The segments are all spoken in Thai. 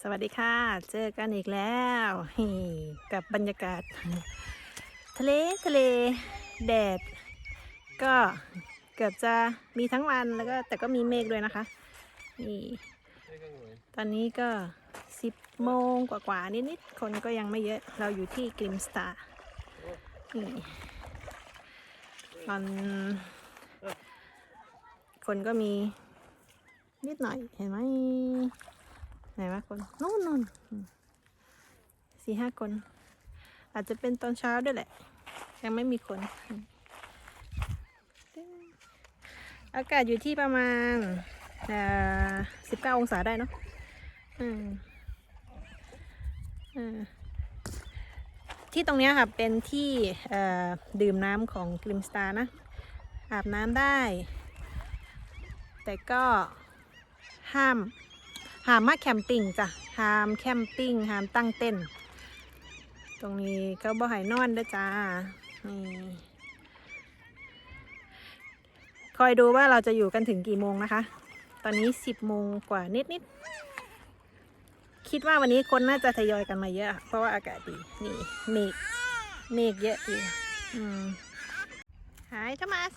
สวัสดีค่ะ เจอกันอีกแล้วกับบรรยากาศ ทะเลทะเลแดด ก็เกือบจะมีทั้งวันแล้วก็แต่ก็มีเมฆด้วยนะคะนี่ตอนนี้ก็สิบโมงกว่าๆนิดๆคนก็ยังไม่เยอะเราอยู่ที่กริมสตาร์นี่ตอนคนก็มีนิดหน่อยเห็นไหม ไหนวะคนนู่นนู่นสี่ห้าคน อาจจะเป็นตอนเช้าด้วยแหละ ยังไม่มีคน อากาศอยู่ที่ประมาณสิบเก้าองศาได้เนาะอืมอืมที่ตรงนี้ค่ะเป็นที่ดื่มน้ำของกริมสตาร์นะ อาบน้ำได้ แต่ก็ห้าม หามมาแคมปิ้งจ้ะหามแคมปิ้งหามตั้งเต้น ตรงนี้เขาบ่ให้นอนด้อจ้านี่คอยดูว่าเราจะอยู่กันถึงกี่โมงนะคะ ตอนนี้สิบโมงกว่านิดๆคิดว่าวันนี้คนน่าจะทยอยกันมาเยอะ เพราะว่าอากาศดี นี่เมฆเมฆเยอะอยู่อืมหายทมัส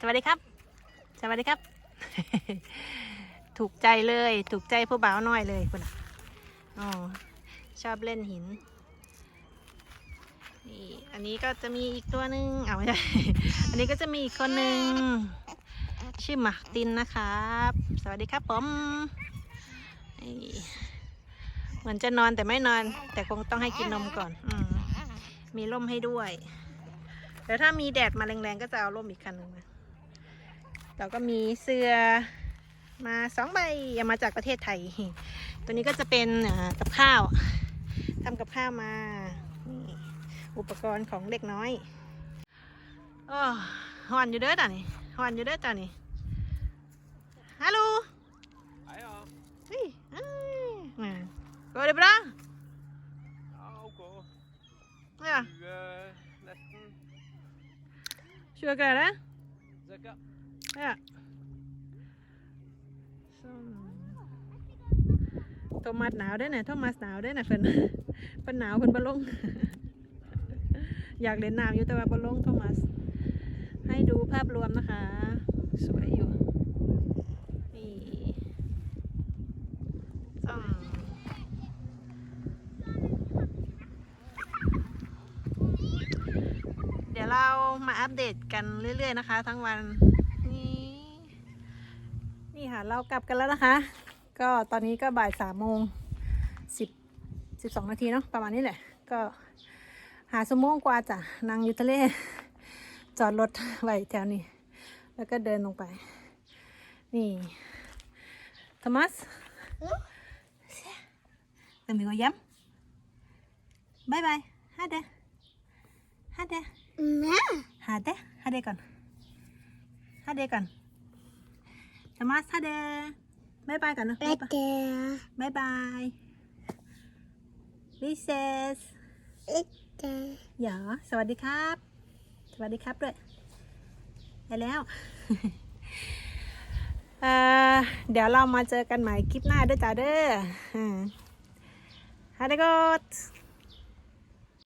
สวัสดีครับ สวัสดีครับ ถูกใจเลย ถูกใจผู้บ่าวน้อยเลยคุณอะอ๋อชอบเล่นหินนี่อันนี้ก็จะมีอีกตัวหนึ่งเอาไม่ใช่อันนี้ก็จะมีอีกคนหนึ่งชื่อหมาร์ตินนะครับ สวัสดีครับผมเหมือนจะนอนแต่ไม่นอน แต่คงต้องให้กินนมก่อนอมมีร่มให้ด้วยเดี๋ยวถ้ามีแดดมาแรงๆก็จะเอาร่มอีกคันหนึ่งมาแล้วก็มีเสื้อ มาสองใบเอามาจากประเทศไทย ตัวนี้ก็จะเป็นเอ่อกับข้าวทำกับข้าวมานี่อุปกรณ์ของเด็กน้อยโอ้หอนอยู่เด้อตานี่หอนอยู่เด้อตานี่ฮัลโหล Hej ja. เฮ้ยเอ้ยมา går det bra Ja, ok. ja 20 nesten. ช่วยกันนะ Cirka. โทมัสหนาวได้วยนะโทมัสหนาวได้วยนะเพิ่นเพิ่นหนาวเพิ่นบลง อยากเล่นน้ำอยู่แต่ว่าบ่ลงโทมัส ให้ดูภาพรวมนะคะ สวยอยู่นี่ส่องเดี๋ยวเรามาอัปเดตกันเรื่อย ๆ นะคะ ทั้งวัน นี่ค่ะ เรากลับกันแล้วนะคะ ก็ตอนนี้ก็บ่ายสามโมงสิบสิบสองนาทีเนาะประมาณนี้แหละ ก็หาสมงกว่าจ้ะนั่งอยู่ทะเล จอดรถไว้แถวนี้ แล้วก็เดินลงไป นี่โทมัสเติมอีกย้ำบายบายฮาเดฮาเดฮาเดฮาเดก่อนฮาเดก่อน ทมัสฮาเดบายบายก่อนนะบ๊ายบายบายบาย Recess อย่าสวัสดีครับ สวัสดีครับด้วยไปแล้วเอ่อเดี๋ยวเรามาเจอกันใหม่คลิปหน้าด้วยจ้าเด้ออืมฮัลโหล